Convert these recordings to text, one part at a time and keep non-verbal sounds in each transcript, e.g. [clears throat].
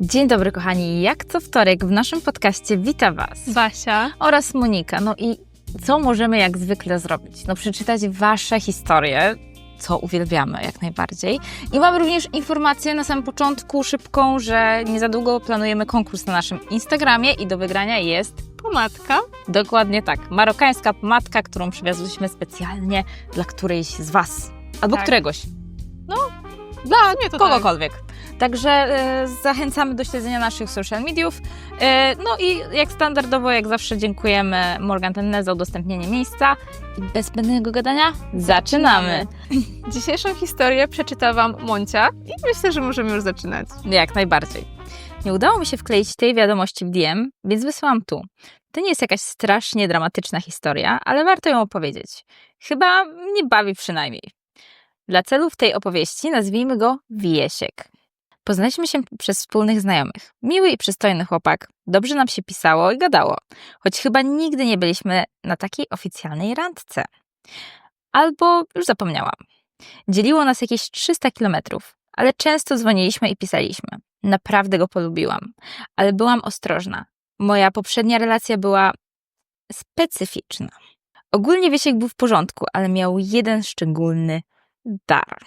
Dzień dobry, kochani. Jak co wtorek w naszym podcaście wita Was Basia. oraz Monika. No i co możemy jak zwykle zrobić? No przeczytać Wasze historie, co uwielbiamy jak najbardziej. I mamy również informację na samym początku szybką, że nie za długo planujemy konkurs na naszym Instagramie i do wygrania jest Pomadka. dokładnie tak, marokańska pomadka, którą przywiozłyśmy specjalnie dla którejś z Was. Albo Tak. któregoś. No, dla to kogokolwiek. Także e, zachęcamy do śledzenia naszych social mediów. E, no i jak standardowo, jak zawsze dziękujemy Morgan Tenne za udostępnienie miejsca. I bez zbędnego gadania zaczynamy. Dzisiejszą historię przeczyta Wam Moncia i myślę, że możemy już zaczynać. Jak najbardziej. Nie udało mi się wkleić tej wiadomości w DM, więc wysłałam tu. To nie jest jakaś strasznie dramatyczna historia, ale warto ją opowiedzieć. Chyba mnie bawi przynajmniej. Dla celów tej opowieści nazwijmy go Wiesiek. Poznaliśmy się przez wspólnych znajomych. Miły i przystojny chłopak. Dobrze nam się pisało i gadało, choć chyba nigdy nie byliśmy na takiej oficjalnej randce. Albo już zapomniałam. Dzieliło nas jakieś 300 kilometrów, ale często dzwoniliśmy i pisaliśmy. Naprawdę go polubiłam, ale byłam ostrożna. Moja poprzednia relacja była specyficzna. Ogólnie Wiesiek był w porządku, ale miał jeden szczególny dar.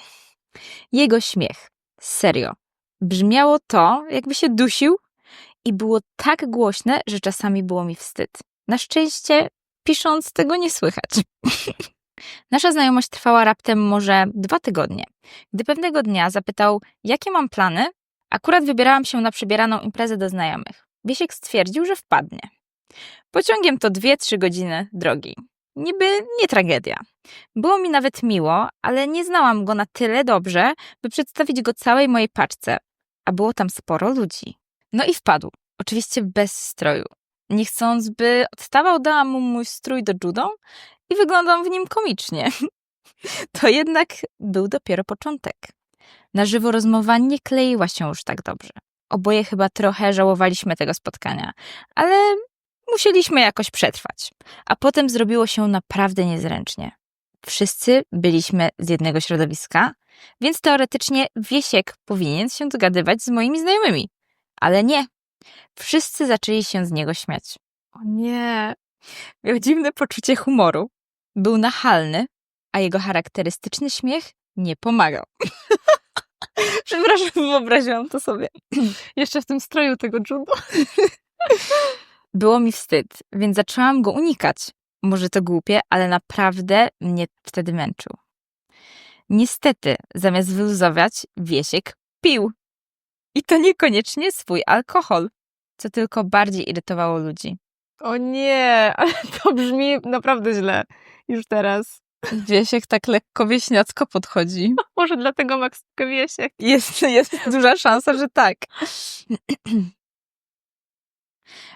Jego śmiech. Serio. Brzmiało to, jakby się dusił i było tak głośne, że czasami było mi wstyd. Na szczęście, pisząc, tego nie słychać. [laughs] Nasza znajomość trwała raptem może dwa tygodnie. Gdy pewnego dnia zapytał, jakie mam plany, akurat wybierałam się na przybieraną imprezę do znajomych. Wiesiek stwierdził, że wpadnie. Pociągiem to dwie-trzy godziny drogi. Niby nie tragedia. Było mi nawet miło, ale nie znałam go na tyle dobrze, by przedstawić go całej mojej paczce, a było tam sporo ludzi. No i wpadł, oczywiście bez stroju. Nie chcąc, by odstawał, dałam mu mój strój do judo i wyglądam w nim komicznie. [laughs] To jednak był dopiero początek. Na żywo rozmowa nie kleiła się już tak dobrze. Oboje chyba trochę żałowaliśmy tego spotkania, ale musieliśmy jakoś przetrwać. A potem zrobiło się naprawdę niezręcznie. Wszyscy byliśmy z jednego środowiska, więc teoretycznie Wiesiek powinien się dogadywać z moimi znajomymi. Ale nie. Wszyscy zaczęli się z niego śmiać. O nie. Miał dziwne poczucie humoru. Był nachalny, a jego charakterystyczny śmiech nie pomagał. [laughs] Przepraszam, wyobraziłam to sobie. [clears throat] Jeszcze w tym stroju tego judo. [laughs] Było mi wstyd, więc zaczęłam go unikać. Może to głupie, ale naprawdę mnie wtedy męczył. Niestety, zamiast wyluzować, Wiesiek pił. I to niekoniecznie swój alkohol, co tylko bardziej irytowało ludzi. O nie, [laughs] ale to brzmi naprawdę źle. Już teraz. Wiesiek tak lekko wieśniacko podchodzi. [laughs] Może dlatego Max Wiesiek. Jest, jest duża szansa, że tak.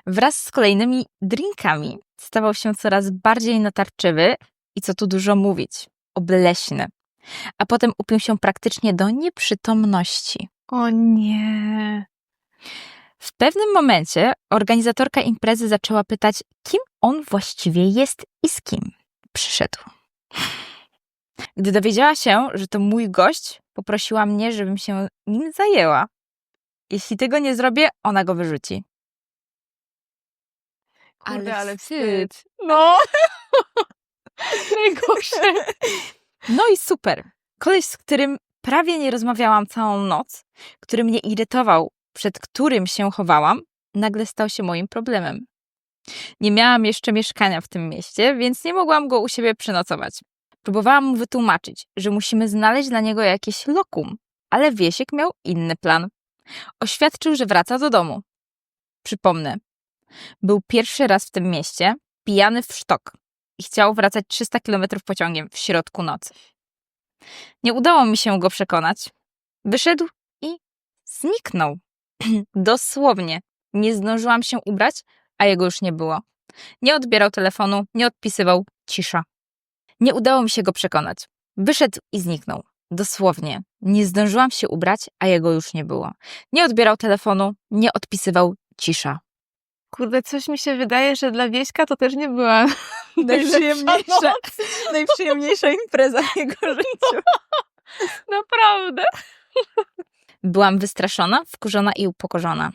Wraz z kolejnymi drinkami stawał się coraz bardziej natarczywy i co tu dużo mówić, obleśny. A potem upił się praktycznie do nieprzytomności. O nie. W pewnym momencie organizatorka imprezy zaczęła pytać, kim on właściwie jest i z kim przyszedł. Gdy dowiedziała się, że to mój gość, poprosiła mnie, żebym się nim zajęła. Jeśli tego nie zrobię, ona go wyrzuci. Kurde, Ale ale wstyd. wstyd. No. [laughs] Najgorsze. No i super. Koleś, z którym prawie nie rozmawiałam całą noc, który mnie irytował, przed którym się chowałam, nagle stał się moim problemem. Nie miałam jeszcze mieszkania w tym mieście, więc nie mogłam go u siebie przenocować. Próbowałam mu wytłumaczyć, że musimy znaleźć dla niego jakieś lokum, ale Wiesiek miał inny plan. Oświadczył, że wraca do domu. Przypomnę, był pierwszy raz w tym mieście, pijany w sztok i chciał wracać 300 km pociągiem w środku nocy. Nie udało mi się go przekonać. Wyszedł i zniknął. [clears throat] Dosłownie. Nie zdążyłam się ubrać, a jego już nie było. Nie odbierał telefonu, nie odpisywał. Cisza. Nie udało mi się go przekonać. Wyszedł i zniknął. Dosłownie. Nie zdążyłam się ubrać, a jego już nie było. Nie odbierał telefonu, nie odpisywał. Cisza. Kurde, coś mi się wydaje, że dla Wieśka to też nie była [laughs] [laughs] Najprzyjemniejsza, najprzyjemniejsza impreza w jego życiu. [laughs] Naprawdę. [laughs] Byłam wystraszona, wkurzona i upokorzona.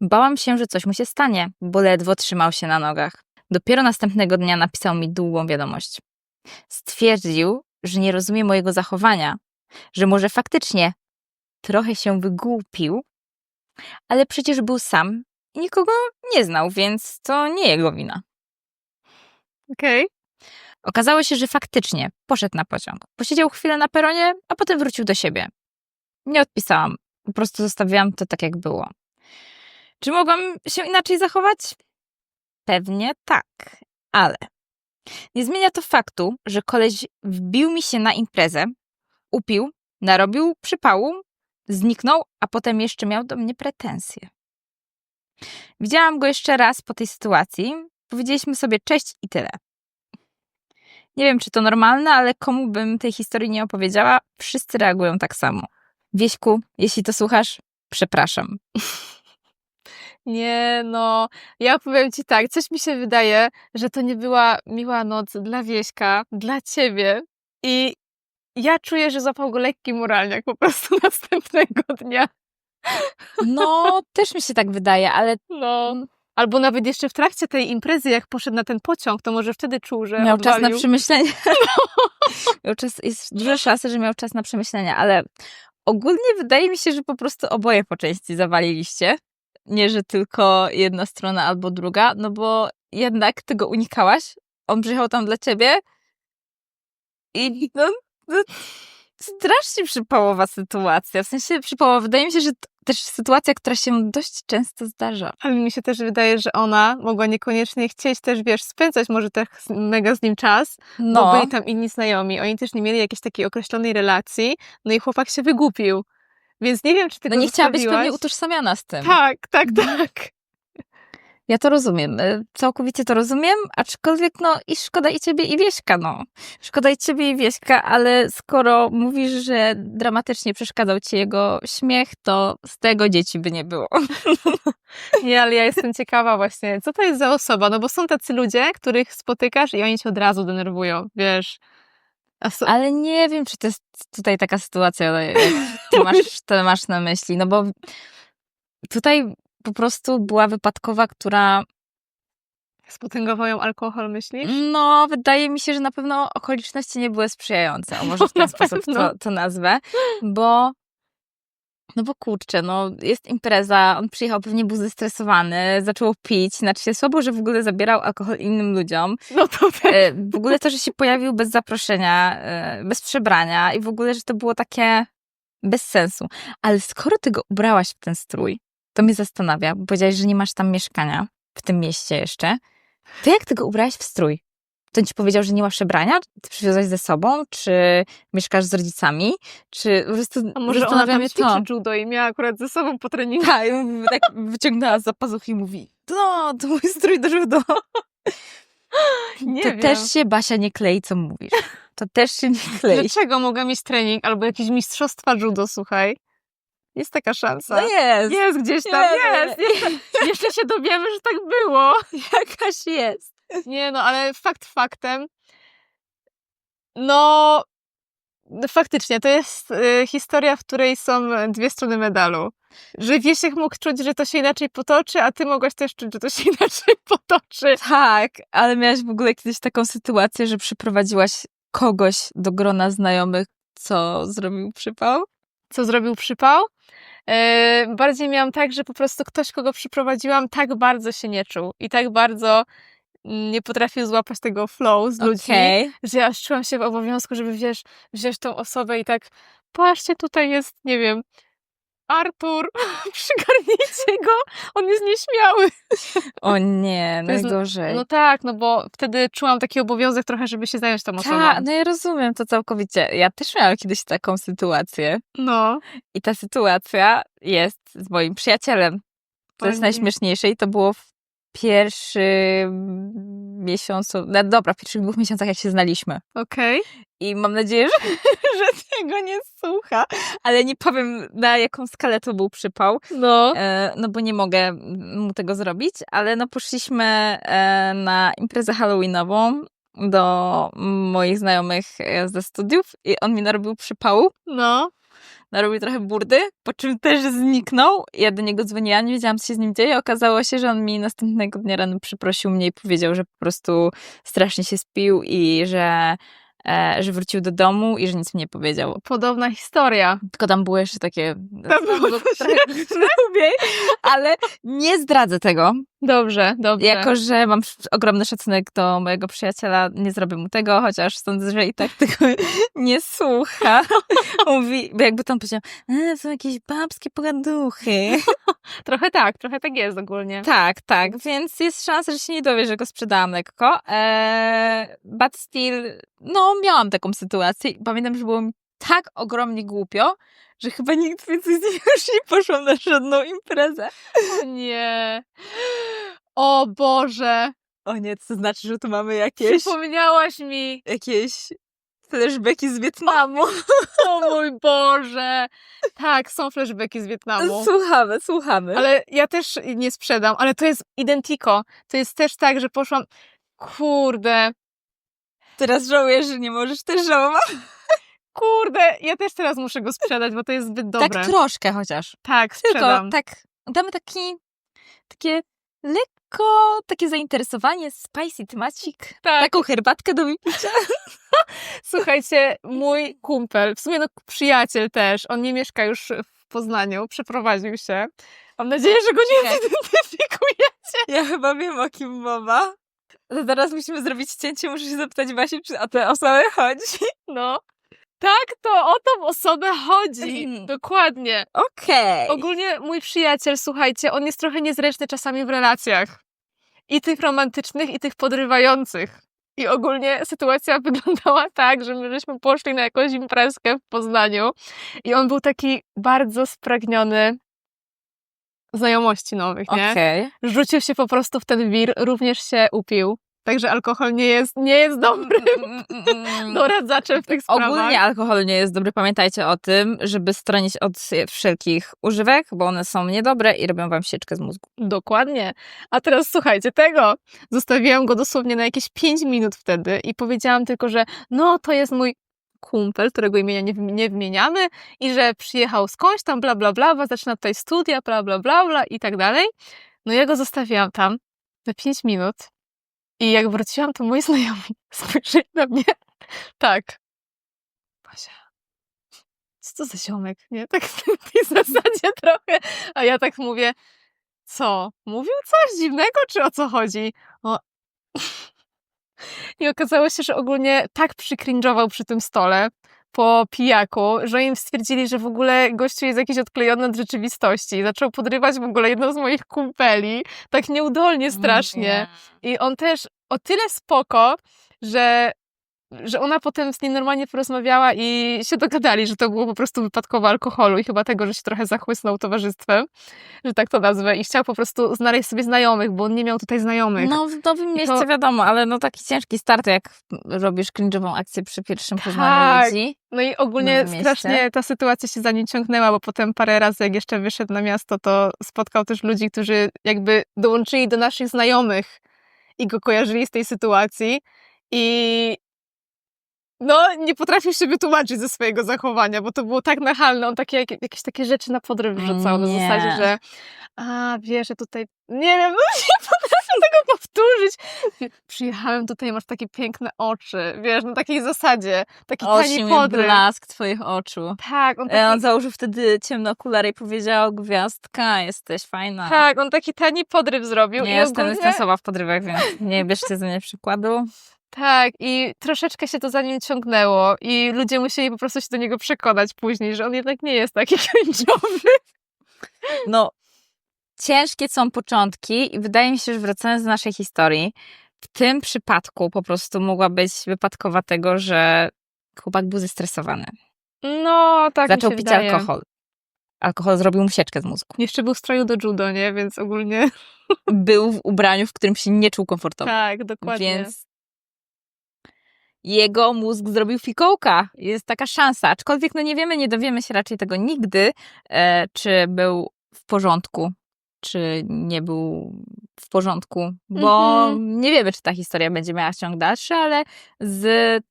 Bałam się, że coś mu się stanie, bo ledwo trzymał się na nogach. Dopiero następnego dnia napisał mi długą wiadomość. Stwierdził, że nie rozumie mojego zachowania, że może faktycznie trochę się wygłupił, ale przecież był sam i nikogo nie znał, więc to nie jego wina. Okej. Okazało się, że faktycznie poszedł na pociąg. Posiedział chwilę na peronie, a potem wrócił do siebie. Nie odpisałam. Po prostu zostawiłam to tak, jak było. Czy mogłam się inaczej zachować? Pewnie tak, ale nie zmienia to faktu, że koleś wbił mi się na imprezę, upił, narobił przypału, zniknął, a potem jeszcze miał do mnie pretensje. Widziałam go jeszcze raz po tej sytuacji. Powiedzieliśmy sobie cześć i tyle. Nie wiem, czy to normalne, ale komu bym tej historii nie opowiedziała, wszyscy reagują tak samo. Wieśku, jeśli to słuchasz, przepraszam. [laughs] Nie, no, ja powiem ci tak, coś mi się wydaje, że to nie była miła noc dla Wieśka, dla ciebie i ja czuję, że złapał go lekki moralniak po prostu [laughs] następnego dnia. No, też mi się tak wydaje, ale No. Albo nawet jeszcze w trakcie tej imprezy, jak poszedł na ten pociąg, to może wtedy czuł, że miał czas na odwalił. przemyślenie. [laughs] miał czas, jest duża szansa, że miał czas na przemyślenia, ale ogólnie wydaje mi się, że po prostu oboje po części zawaliliście. Nie, że tylko jedna strona albo druga, no bo jednak tego unikałaś. On przyjechał tam dla ciebie i no, no strasznie przypałowa sytuacja. W sensie przypałowa. Wydaje mi się, że to też sytuacja, która się dość często zdarza. Ale mi się też wydaje, że ona mogła niekoniecznie chcieć też, wiesz, spędzać może tak mega z nim czas, bo No, byli tam inni znajomi. Oni też nie mieli jakiejś takiej określonej relacji, no i chłopak się wygłupił. Więc nie wiem, czy ty no nie chciała być pewnie utożsamiana z tym. Tak, tak, Mhm. tak. Ja to rozumiem, y, całkowicie to rozumiem, aczkolwiek no i szkoda i ciebie i Wieśka, no. Szkoda i ciebie i Wieśka, ale skoro mówisz, że dramatycznie przeszkadzał ci jego śmiech, to z tego dzieci by nie było. [laughs] Nie, ale ja jestem ciekawa właśnie, co to jest za osoba, no bo są tacy ludzie, których spotykasz i oni cię od razu denerwują, wiesz. So... Ale nie wiem, czy to jest tutaj taka sytuacja, jak ty masz, [laughs] to masz na myśli, no bo tutaj po prostu była wypadkowa, która Spotęgował ją alkohol, myślisz? No, wydaje mi się, że na pewno okoliczności nie były sprzyjające. O, może w [laughs] ten sposób to, to nazwę, bo. No bo kurczę, no jest impreza, on przyjechał, pewnie był zestresowany, zaczął pić, znaczy się słabo, że w ogóle zabierał alkohol innym ludziom. No to tak. W ogóle to, że się pojawił bez zaproszenia, e, bez przebrania i w ogóle, że to było takie bez sensu. Ale skoro ty go ubrałaś w ten strój, to mnie zastanawia, bo powiedziałaś, że nie masz tam mieszkania w tym mieście jeszcze. To jak ty go ubrałaś w strój? To on ci powiedział, że nie ma przebrania? Ty przywiozłaś ze sobą? Czy mieszkasz z rodzicami? Czy po prostu A może ona tam to. judo i miała akurat ze sobą po treningu. Tak, tak wyciągnęła za pazuchy i mówi, no, to mój strój do judo. Nie to wiem. też się Basia nie klei, co mówisz. To też się nie klei. Dlaczego mogę mieć trening albo jakieś mistrzostwa judo, słuchaj? Jest taka szansa. No jest. Jest gdzieś tam, Nie, jest. jest. Jeszcze się dowiemy, że tak było. [laughs] Jakaś jest. Nie no, ale fakt faktem. No, faktycznie, to jest y, historia, w której są dwie strony medalu. Że Wiesiek mógł czuć, że to się inaczej potoczy, a ty mogłaś też czuć, że to się [laughs] inaczej potoczy. Tak, ale miałaś w ogóle kiedyś taką sytuację, że przyprowadziłaś kogoś do grona znajomych, co zrobił przypał? Co zrobił przypał? E, bardziej miałam tak, że po prostu ktoś, kogo przyprowadziłam, tak bardzo się nie czuł i tak bardzo nie potrafił złapać tego flow z ludźmi, Okej. że ja aż czułam się w obowiązku, żeby wiesz, wziąć tą osobę i tak, patrzcie, tutaj jest, nie wiem, Artur, [laughs] przygarnijcie go, on jest nieśmiały. O nie, [laughs] To jest- najgorzej. No tak, no bo wtedy czułam taki obowiązek trochę, żeby się zająć tą osobą. Tak, no ja rozumiem to całkowicie. Ja też miałam kiedyś taką sytuację No, i ta sytuacja jest z moim przyjacielem. To jest najśmieszniejsze i to było w pierwszym miesiącu, no dobra, w pierwszych dwóch miesiącach jak się znaliśmy. okej. I mam nadzieję, że, [laughs] że tego nie słucha, ale nie powiem na jaką skalę to był przypał, No, e, no bo nie mogę mu tego zrobić, ale no poszliśmy e, na imprezę halloweenową do moich znajomych e, ze studiów i on mi narobił przypału. no, narobił trochę burdy, po czym też zniknął. Ja do niego dzwoniłam, nie wiedziałam, co się z nim dzieje. Okazało się, że on mi następnego dnia rano przyprosił mnie i powiedział, że po prostu strasznie się spił i że, że wrócił do domu i że nic mi nie powiedział. Podobna historia. Tylko tam było jeszcze takie... Tam było [laughs] coś [laughs] ale nie zdradzę tego, Dobrze, dobrze. jako, że mam ogromny szacunek do mojego przyjaciela, nie zrobię mu tego, chociaż sądzę, że i tak [laughs] tego nie słucha. [laughs] Mówi, jakby tam powiedział, e, są jakieś babskie pogaduchy. [laughs] Trochę tak, trochę tak jest ogólnie. tak, tak, więc jest szansa, że się nie dowie, że go sprzedałam lekko. Eee, but still, no miałam taką sytuację i pamiętam, że było mi tak ogromnie głupio, że chyba nigdy więcej z nim już nie poszłam na żadną imprezę. O nie. O Boże. O nie, to znaczy, że tu mamy jakieś... Przypomniałaś mi. jakieś flashbacki z Wietnamu. O mój Boże. Tak, są flashbacki z Wietnamu. Słuchamy, słuchamy. Ale ja też nie sprzedam, ale to jest identico. To jest też tak, że poszłam. Kurde, teraz żałujesz, że nie możesz też żałować. Kurde, ja też teraz muszę go sprzedać, bo to jest zbyt dobre. Tak troszkę chociaż. tak Tylko sprzedam. tak, damy taki, takie lekko, takie zainteresowanie, spicy temacik. Tak. Taką herbatkę do wypicia. [laughs] Słuchajcie, mój kumpel, w sumie no przyjaciel też, on nie mieszka już w Poznaniu, przeprowadził się. Mam nadzieję, że go nie Okej. zidentyfikujecie. Ja chyba wiem, o kim mowa. To teraz musimy zrobić cięcie, muszę się zapytać Basi, czy o tę osobę chodzi. No. Tak, to o tą osobę chodzi. Mhm. Dokładnie. Okej. Ogólnie mój przyjaciel, słuchajcie, on jest trochę niezręczny czasami w relacjach. I tych romantycznych, i tych podrywających. I ogólnie sytuacja [laughs] wyglądała tak, że my żeśmy poszli na jakąś imprezkę w Poznaniu i on był taki bardzo spragniony znajomości nowych, nie? Okej. Rzucił się po prostu w ten wir, również się upił. Także alkohol nie jest, nie jest dobrym Mm, mm, mm. [laughs] doradzaczem w tych sprawach. Ogólnie alkohol nie jest dobry. Pamiętajcie o tym, żeby stronić od wszelkich używek, bo one są niedobre i robią wam sieczkę z mózgu. Dokładnie. A teraz słuchajcie, tego zostawiłam go dosłownie na jakieś 5 minut wtedy i powiedziałam tylko, że no to jest mój kumpel, którego imienia nie, nie wymieniamy i że przyjechał skądś tam, bla, bla, bla, zaczyna tutaj studia, bla, bla, bla, bla i tak dalej. No ja go zostawiłam tam na 5 minut i jak wróciłam, to moi [laughs] znajomi spojrzeli na mnie [laughs] tak. Basia, co to za ziomek, nie? Tak w tej zasadzie [laughs] trochę. A ja tak mówię, co? Mówił coś dziwnego, czy o co chodzi? O. I okazało się, że ogólnie tak przykrinżował przy tym stole po pijaku, że im stwierdzili, że w ogóle gościu jest jakiś odklejony od rzeczywistości. Zaczął podrywać w ogóle jedną z moich kumpeli, tak nieudolnie strasznie. I on też o tyle spoko, że, że ona potem z nim normalnie porozmawiała i się dogadali, że to było po prostu wypadkowo alkoholu i chyba tego, że się trochę zachłysnął towarzystwem, że tak to nazwę. I chciał po prostu znaleźć sobie znajomych, bo on nie miał tutaj znajomych. No w nowym mieście to- wiadomo, ale no taki ciężki start, jak robisz cringe'ową akcję przy pierwszym poznaniu Tak. ludzi. No i ogólnie strasznie mieście. ta sytuacja się za nim ciągnęła, bo potem parę razy, jak jeszcze wyszedł na miasto, to spotkał też ludzi, którzy jakby dołączyli do naszych znajomych i go kojarzyli z tej sytuacji. I no, nie potrafił się wytłumaczyć ze swojego zachowania, bo to było tak nachalne. On takie, jak- jakieś takie rzeczy na podryw wrzucał na Nie. zasadzie, że a, wiesz, że tutaj, nie wiem, [laughs] no nie potrafię tego powtórzyć. Przyjechałem tutaj, masz takie piękne oczy, wiesz, na takiej zasadzie, taki tani podryw. blask twoich oczu. Tak, on taki, E, On założył wtedy ciemne okulary i powiedział, gwiazdka, jesteś fajna. tak, on taki tani podryw zrobił. Nie i jestem ogólnie, stresowa w podrywach, więc nie bierzcie ze mnie przykładu. Tak, i troszeczkę się to za nim ciągnęło i ludzie musieli po prostu się do niego przekonać później, że on jednak nie jest taki [laughs] cringe'owy. No, ciężkie są początki i wydaje mi się, że wracając do naszej historii, w tym przypadku po prostu mogła być wypadkowa tego, że chłopak był zestresowany. No, tak Zaczął mi się pić wydaje. alkohol. Alkohol zrobił mu sieczkę z mózgu. Jeszcze był w stroju do judo, nie? Więc ogólnie... Był w ubraniu, w którym się nie czuł komfortowo. Tak, dokładnie. Więc jego mózg zrobił fikołka. Jest taka szansa. Aczkolwiek no nie wiemy, nie dowiemy się raczej tego nigdy, e, czy był w porządku, czy nie był w porządku, bo Mhm. nie wiemy, czy ta historia będzie miała ciąg dalszy, ale z,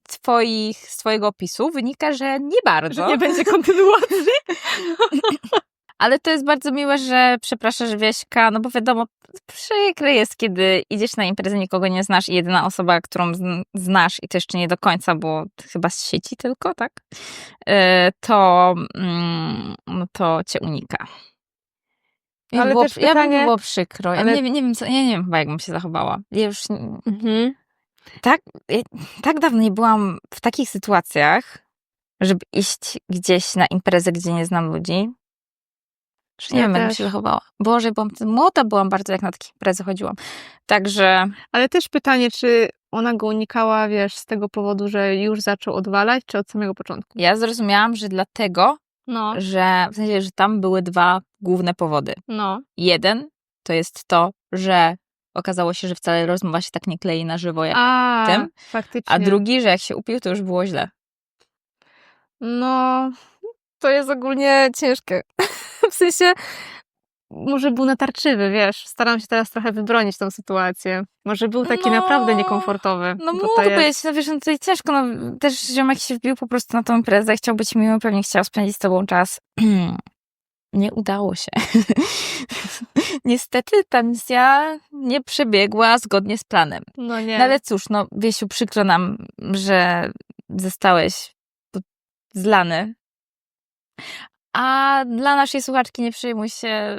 twoich, z twojego opisu wynika, że nie bardzo. Że nie będzie kontynuacji. [laughs] Ale to jest bardzo miłe, że przepraszasz Wieśka, no bo wiadomo, przykre jest, kiedy idziesz na imprezę, nikogo nie znasz i jedyna osoba, którą zn- znasz i to jeszcze nie do końca, bo chyba z sieci tylko, tak? E, To, mm, no to cię unika. I Ale było, też ja pytanie- bym było przykro. Ja ale- nie, nie wiem, co, ja nie wiem chyba, jak bym się zachowała. Ja już Mhm. tak, ja, tak dawno nie byłam w takich sytuacjach, żeby iść gdzieś na imprezę, gdzie nie znam ludzi. Nie Ja wiem, jak bym też. się zachowała. Boże, byłam młoda, byłam bardzo, jak na takie imprezy chodziłam. Także Ale też pytanie, czy ona go unikała, wiesz, z tego powodu, że już zaczął odwalać, czy od samego początku? ja zrozumiałam, że dlatego, No, że w sensie, że tam były dwa główne powody. no. Jeden to jest to, że okazało się, że wcale rozmowa się tak nie klei na żywo jak A, tym, faktycznie. a drugi, że jak się upił, to już było źle. No, to jest ogólnie ciężkie. [laughs] w sensie, może był natarczywy, wiesz. Staram się teraz trochę wybronić tą sytuację. Może był taki No, naprawdę niekomfortowy. No mógł być, no wiesz, no tutaj ciężko, no też ziomek się wbił po prostu na tą imprezę, chciał być miły, pewnie chciał spędzić z tobą czas. [clears throat] Nie udało się. [laughs] Niestety ta misja nie przebiegła zgodnie z planem. No nie. No ale cóż, no Wiesiu, przykro nam, że zostałeś zlany. A dla naszej słuchaczki nie przejmuj się,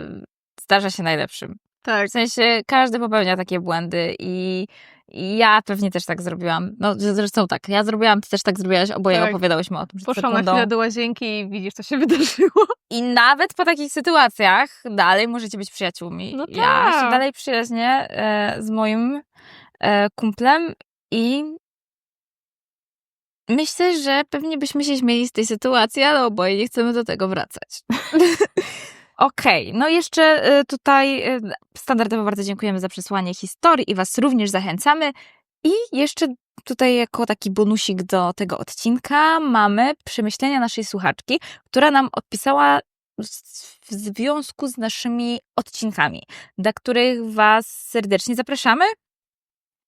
zdarza się najlepszym. Tak. W sensie każdy popełnia takie błędy i, ja pewnie też tak zrobiłam. No zresztą tak, ja zrobiłam, ty też tak zrobiłaś, oboje Tak. opowiadałyśmy o tym Poszłam na chwilę do łazienki i widzisz, co się wydarzyło. I nawet po takich sytuacjach dalej możecie być przyjaciółmi. No Ja się tak. dalej przyjaźnię e, z moim e, kumplem i myślę, że pewnie byśmy się śmieli z tej sytuacji, ale oboje nie chcemy do tego wracać. [laughs] Okej, no jeszcze e, tutaj e, standardowo bardzo dziękujemy za przesłanie historii i Was również zachęcamy. I jeszcze tutaj jako taki bonusik do tego odcinka mamy przemyślenia naszej słuchaczki, która nam odpisała w związku z naszymi odcinkami, dla których Was serdecznie zapraszamy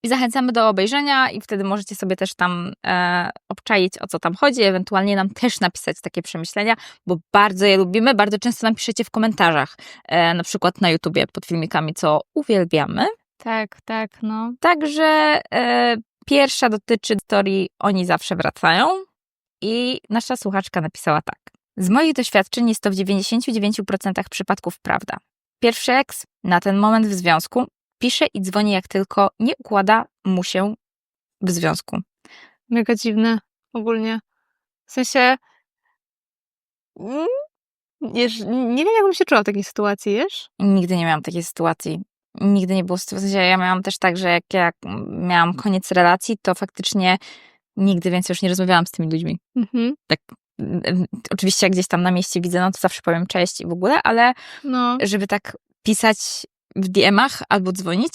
i zachęcamy do obejrzenia i wtedy możecie sobie też tam e, obczaić, o co tam chodzi, ewentualnie nam też napisać takie przemyślenia, bo bardzo je lubimy, bardzo często nam piszecie w komentarzach, e, na przykład na YouTubie pod filmikami, co uwielbiamy. Tak, tak, no. Także e, pierwsza dotyczy historii Oni zawsze wracają i nasza słuchaczka napisała tak. Z moich doświadczeń jest to w 99% przypadków prawda. Pierwszy eks na ten moment w związku pisze i dzwoni jak tylko nie układa mu się w związku. Mega dziwne ogólnie. W sensie... mm, Wiesz, nie wiem, jakbym się czuła w takiej sytuacji, wiesz? Nigdy nie miałam takiej sytuacji. Nigdy nie było sytuacji. W sensie ja miałam też tak, że jak, miałam koniec relacji, to faktycznie nigdy więcej już nie rozmawiałam z tymi ludźmi. Mhm. Em, Oczywiście jak gdzieś tam na mieście widzę, no to zawsze powiem cześć i w ogóle, ale No, żeby tak pisać w DM-ach albo dzwonić,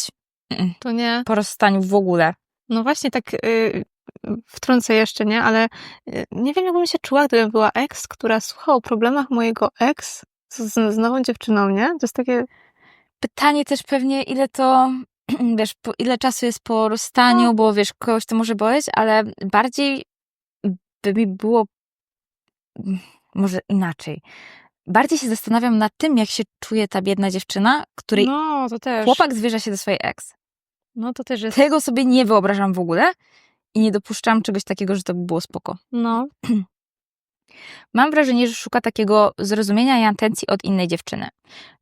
to nie. po rozstaniu w ogóle. No właśnie tak y, wtrącę jeszcze, nie? Ale y, nie wiem, jakbym się czuła, gdybym była ex, która słucha o problemach mojego ex z, z, z nową dziewczyną, nie? To jest takie... Pytanie też pewnie, ile to, [clears throat] wiesz, po, ile czasu jest po rozstaniu, No. bo wiesz, kogoś to może boleć, ale bardziej by mi było, mm, może inaczej. Bardziej się zastanawiam nad tym, jak się czuje ta biedna dziewczyna, której No, to też. chłopak zwierza się do swojej ex. No, to też jest... Tego sobie nie wyobrażam w ogóle i nie dopuszczam czegoś takiego, że to by było spoko. No, [clears throat] Mam wrażenie, że szuka takiego zrozumienia i atencji od innej dziewczyny.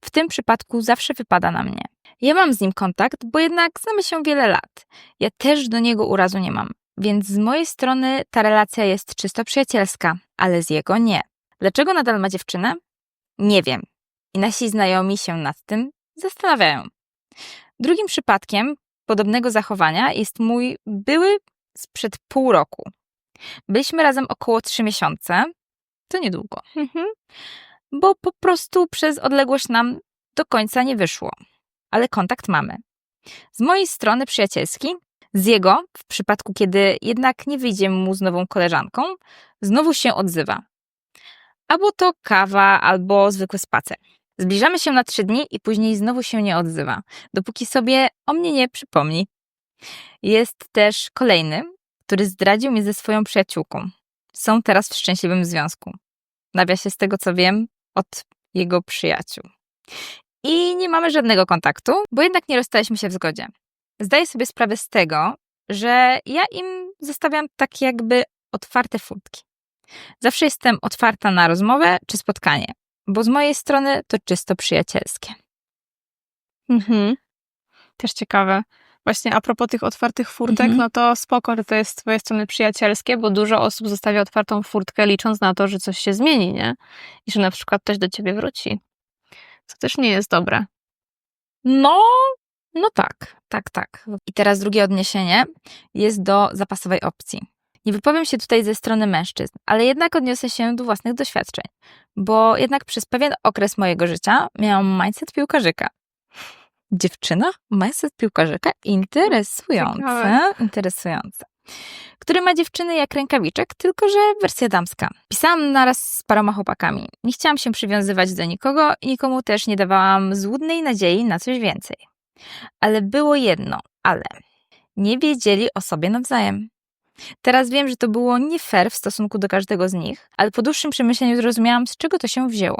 W tym przypadku zawsze wypada na mnie. Ja mam z nim kontakt, bo jednak znamy się wiele lat. Ja też do niego urazu nie mam. Więc z mojej strony ta relacja jest czysto przyjacielska, ale z jego nie. Dlaczego nadal ma dziewczynę? Nie wiem. I nasi znajomi się nad tym zastanawiają. Drugim przypadkiem podobnego zachowania jest mój były sprzed pół roku. Byliśmy razem około trzy miesiące. To niedługo mhm. bo po prostu przez odległość nam do końca nie wyszło. Ale kontakt mamy. Z mojej strony przyjacielski, z jego, w przypadku kiedy jednak nie wyjdzie mu z nową koleżanką, znowu się odzywa. Albo to kawa, albo zwykły spacer. Zbliżamy się na trzy dni i później znowu się nie odzywa, dopóki sobie o mnie nie przypomni. Jest też kolejny, który zdradził mnie ze swoją przyjaciółką. Są teraz w szczęśliwym związku. Nawiasie z tego co wiem, od jego przyjaciół. I nie mamy żadnego kontaktu, bo jednak nie rozstaliśmy się w zgodzie. Zdaję sobie sprawę z tego, że ja im zostawiam tak jakby otwarte furtki. Zawsze jestem otwarta na rozmowę czy spotkanie, bo z mojej strony to czysto przyjacielskie. Mhm. Też ciekawe. Właśnie a propos tych otwartych furtek, Mhm. no to spoko, że to jest z twojej strony przyjacielskie, bo dużo osób zostawia otwartą furtkę, licząc na to, że coś się zmieni, nie? I że na przykład ktoś do ciebie wróci. Co też nie jest dobre. No, no tak, tak, tak. I teraz drugie odniesienie jest do zapasowej opcji. Nie wypowiem się tutaj ze strony mężczyzn, ale jednak odniosę się do własnych doświadczeń, bo jednak przez pewien okres mojego życia miałam mindset piłkarzyka. Dziewczyna? Mindset piłkarzyka? Interesujące, interesujące. Który ma dziewczyny jak rękawiczek, tylko że wersja damska. Pisałam naraz z paroma chłopakami. Nie chciałam się przywiązywać do nikogo i nikomu też nie dawałam złudnej nadziei na coś więcej. Ale było jedno, ale nie wiedzieli o sobie nawzajem. Teraz wiem, że to było nie fair w stosunku do każdego z nich, ale po dłuższym przemyśleniu zrozumiałam, z czego to się wzięło.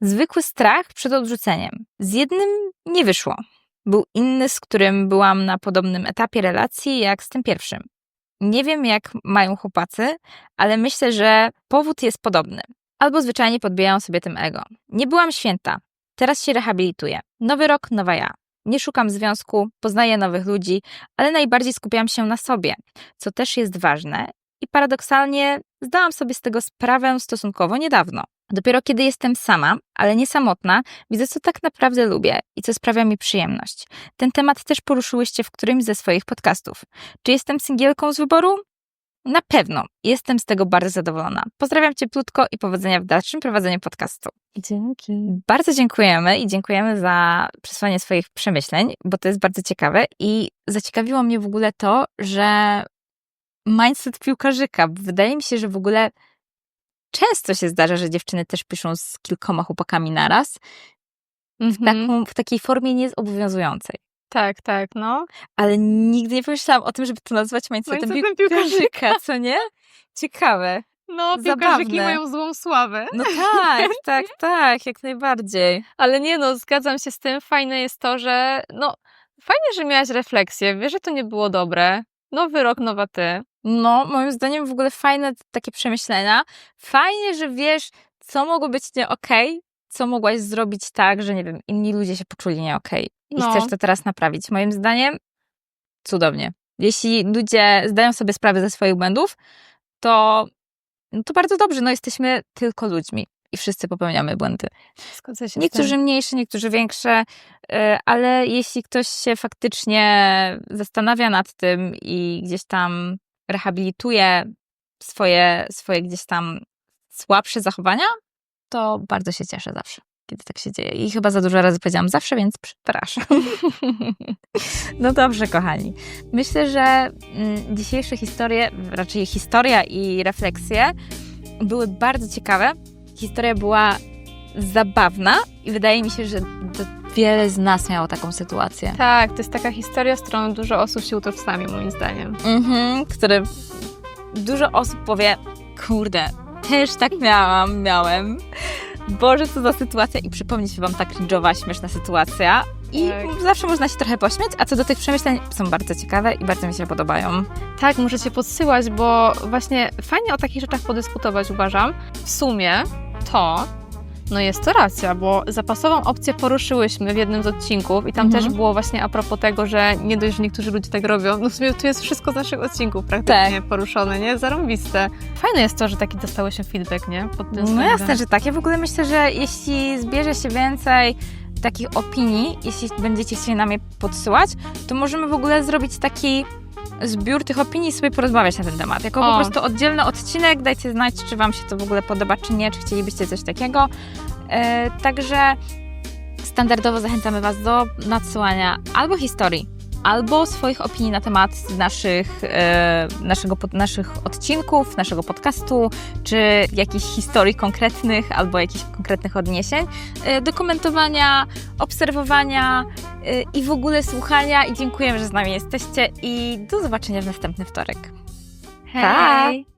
Zwykły strach przed odrzuceniem. Z jednym nie wyszło. Był inny, z którym byłam na podobnym etapie relacji jak z tym pierwszym. Nie wiem, jak mają chłopacy, ale myślę, że powód jest podobny. Albo zwyczajnie podbijają sobie tym ego. Nie byłam święta. Teraz się rehabilituję. Nowy rok, nowa ja. Nie szukam związku, poznaję nowych ludzi, ale najbardziej skupiam się na sobie, co też jest ważne. I paradoksalnie zdałam sobie z tego sprawę stosunkowo niedawno. Dopiero kiedy jestem sama, ale nie samotna, widzę, co tak naprawdę lubię i co sprawia mi przyjemność. Ten temat też poruszyłyście w którymś ze swoich podcastów. Czy jestem singielką z wyboru? Na pewno. Jestem z tego bardzo zadowolona. Pozdrawiam cieplutko i powodzenia w dalszym prowadzeniu podcastu. Dzięki. Bardzo dziękujemy i dziękujemy za przesłanie swoich przemyśleń, bo to jest bardzo ciekawe i zaciekawiło mnie w ogóle to, że mindset piłkarzyka. Wydaje mi się, że w ogóle często się zdarza, że dziewczyny też piszą z kilkoma chłopakami naraz, w, Mhm. taką, w takiej formie niezobowiązującej. Tak, tak, no. Ale nigdy nie pomyślałam o tym, żeby to nazwać mindsetem Mindsetem piłkarzyka, co nie? Ciekawe. No, piłkarzyki Zabawne. mają złą sławę. No tak, [laughs] tak, tak, jak najbardziej. Ale nie no, zgadzam się z tym. Fajne jest to, że no, fajnie, że miałaś refleksję. Wiesz, że to nie było dobre. Nowy rok, nowa ty. No, moim zdaniem w ogóle fajne takie przemyślenia. Fajnie, że wiesz, co mogło być nie okej, co mogłaś zrobić tak, że nie wiem, inni ludzie się poczuli nie okej i No. chcesz to teraz naprawić. Moim zdaniem cudownie. Jeśli ludzie zdają sobie sprawę ze swoich błędów, to, no to bardzo dobrze. No, jesteśmy tylko ludźmi i wszyscy popełniamy błędy. Zgodzę się Niektórzy mniejsze, niektórzy większe, y, ale jeśli ktoś się faktycznie zastanawia nad tym i gdzieś tam rehabilituje swoje, swoje gdzieś tam słabsze zachowania, to bardzo się cieszę zawsze, kiedy tak się dzieje. I chyba za dużo razy powiedziałam zawsze, więc przepraszam. [laughs] No dobrze, kochani. Myślę, że mm, dzisiejsze historie, raczej historia i refleksje były bardzo ciekawe. Historia była zabawna i wydaje mi się, że wiele z nas miało taką sytuację. Tak, to jest taka historia, z którą dużo osób się utożsami, moim zdaniem. Mhm, które dużo osób powie, kurde, też tak miałam, miałem. Boże, co za sytuacja i przypomni się wam ta cringe'owa, śmieszna sytuacja. I Tak. zawsze można się trochę pośmiać, a co do tych przemyśleń są bardzo ciekawe i bardzo mi się podobają. Tak, możecie podsyłać, bo właśnie fajnie o takich rzeczach podyskutować, uważam. W sumie to, no jest to racja, bo zapasową opcję poruszyłyśmy w jednym z odcinków i tam Mhm. też było właśnie a propos tego, że nie dość, że niektórzy ludzie tak robią, no w sumie tu jest wszystko z naszych odcinków praktycznie poruszone, nie? Zarąbiste. Fajne jest to, że taki dostałyśmy feedback, nie? Pod tym No względem. jasne, że tak. Ja w ogóle myślę, że jeśli zbierze się więcej takich opinii, jeśli będziecie chcieli nam je podsyłać, to możemy w ogóle zrobić taki zbiór tych opinii i sobie porozmawiać na ten temat. Jako po O. prostu oddzielny odcinek, dajcie znać, czy wam się to w ogóle podoba, czy nie, czy chcielibyście coś takiego. E, także standardowo zachęcamy was do nadsyłania albo historii, albo swoich opinii na temat naszych, e, naszego, naszych odcinków, naszego podcastu, czy jakichś historii konkretnych, albo jakichś konkretnych odniesień, e, do komentowania, obserwowania e, i w ogóle słuchania. I dziękujemy, że z nami jesteście i do zobaczenia w następny wtorek. Hej!